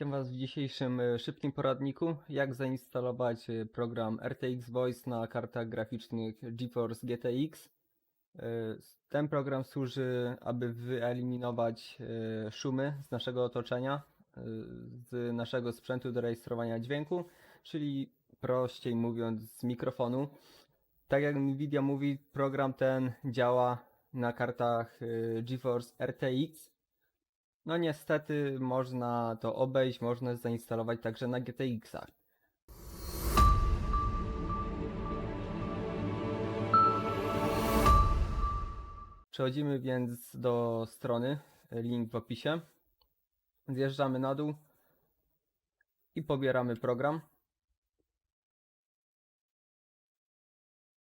Witam Was w dzisiejszym e, szybkim poradniku, jak zainstalować e, program RTX Voice na kartach graficznych GeForce GTX. E, Ten program służy, aby wyeliminować szumy z naszego otoczenia, z naszego sprzętu do rejestrowania dźwięku, czyli prościej mówiąc z mikrofonu. Tak jak Nvidia mówi, program ten działa na kartach GeForce RTX. No niestety można to obejść, można zainstalować także na GTX-ach. Przechodzimy więc do strony, link w opisie. Zjeżdżamy na dół i pobieramy program.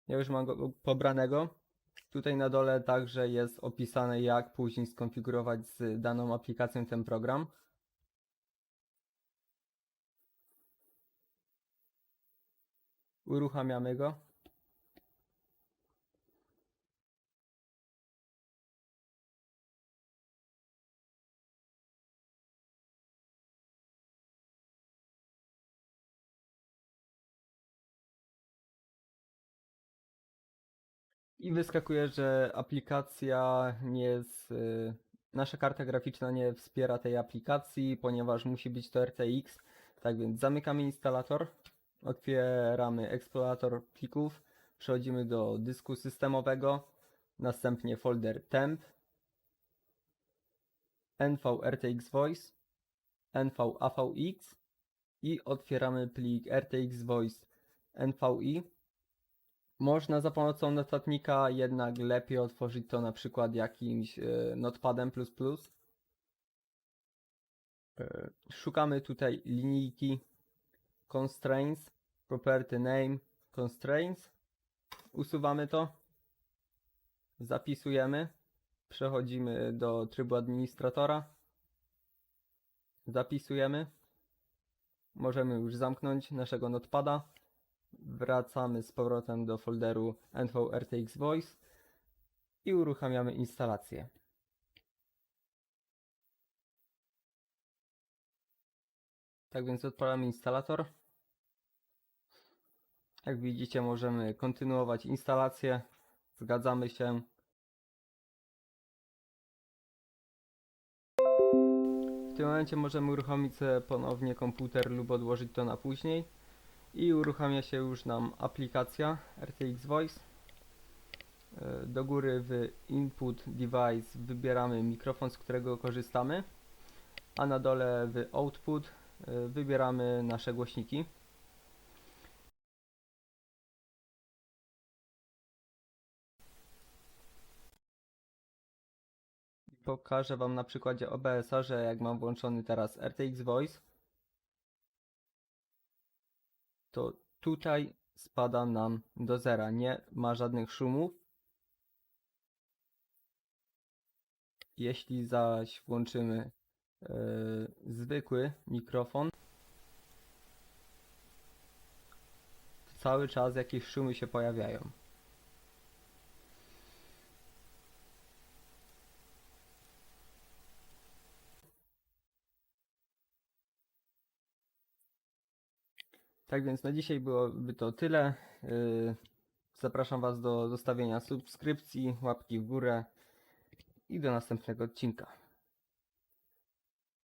Ja już mam go pobranego. Tutaj na dole także jest opisane, jak później skonfigurować z daną aplikacją ten program. Uruchamiamy go. I wyskakuje, że aplikacja nie jest. y, Nasza karta graficzna nie wspiera tej aplikacji, ponieważ musi być to RTX. Tak więc zamykamy instalator, otwieramy eksplorator plików, przechodzimy do dysku systemowego, następnie folder temp, NVRTX Voice, NVAVX i otwieramy plik RTX Voice NVI. Można za pomocą notatnika, jednak lepiej otworzyć to na przykład jakimś e, notepadem. E, Szukamy tutaj linijki constraints, property name, constraints. Usuwamy to. Zapisujemy. Przechodzimy do trybu administratora. Zapisujemy. Możemy już zamknąć naszego notepada wracamy z powrotem do folderu NVRTX Voice i uruchamiamy instalację. Tak więc odpalamy instalator. Jak widzicie możemy kontynuować instalację. Zgadzamy się. W tym momencie możemy uruchomić ponownie komputer lub odłożyć to na później i uruchamia się już nam aplikacja RTX Voice. E, Do góry w Input Device wybieramy mikrofon, z którego korzystamy, a na dole w Output e, wybieramy nasze głośniki. Pokażę Wam na przykładzie OBS-a, że jak mam włączony teraz RTX Voice, to tutaj spada nam do zera. Nie ma żadnych szumów. Jeśli zaś włączymy e, zwykły mikrofon, cały czas jakieś szumy się pojawiają. Tak więc na dzisiaj byłoby to tyle. Yy, Zapraszam Was do zostawienia subskrypcji, łapki w górę i do następnego odcinka.